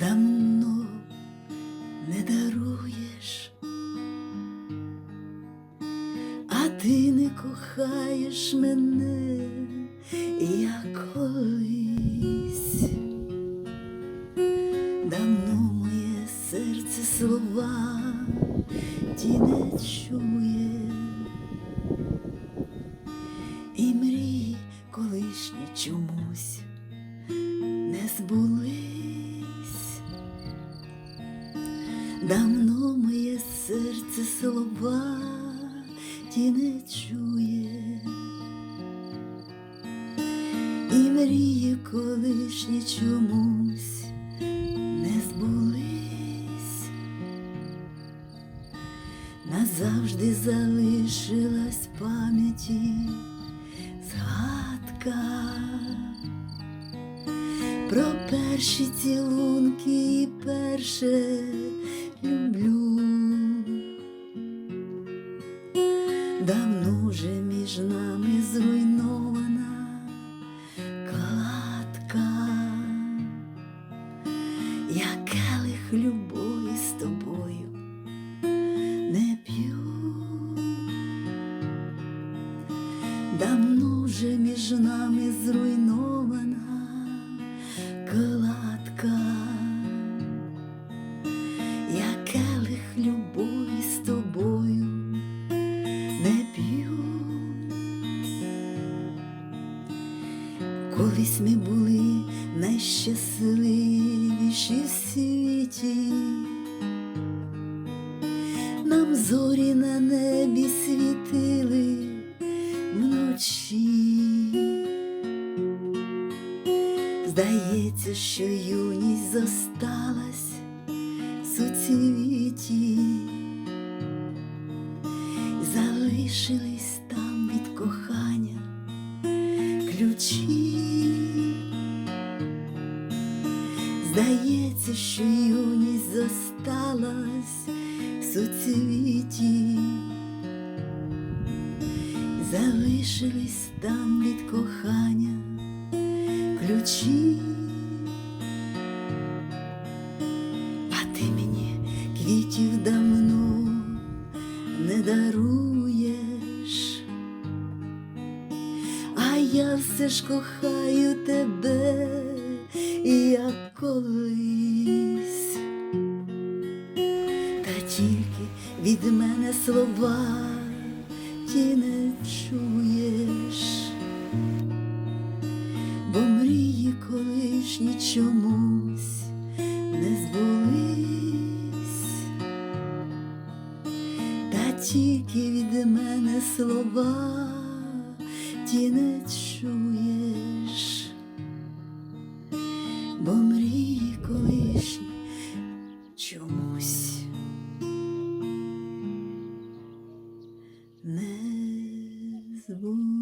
давно не даруєш, а ти не кохаєш мене, як колись. Давно моє серце слова ті не чує, Давно моє серце слова ті не чує, і мрії колишні чомусь не збулись, назавжди залишилась пам'яті згадка про перші цілунки і перше люблю. Давно вже між нами зруйнована кладка, я келих любові з тобою не п'ю. Давно вже між нами зруйнована Колись ми були найщасливіші в світі, нам зорі на небі світили вночі. Здається, що юність зосталась суцвіті, залишились там від кохання ключі. Здається, що юність зосталась в суцвіті, залишились там від кохання ключі. А ти мені квітів давно не даруєш, а я все ж кохаю тебе, колись, та тільки від мене слова ті не чуєш. Бо мрії колишні чомусь не збулись, та тільки від мене слова ті не чуєш, 这不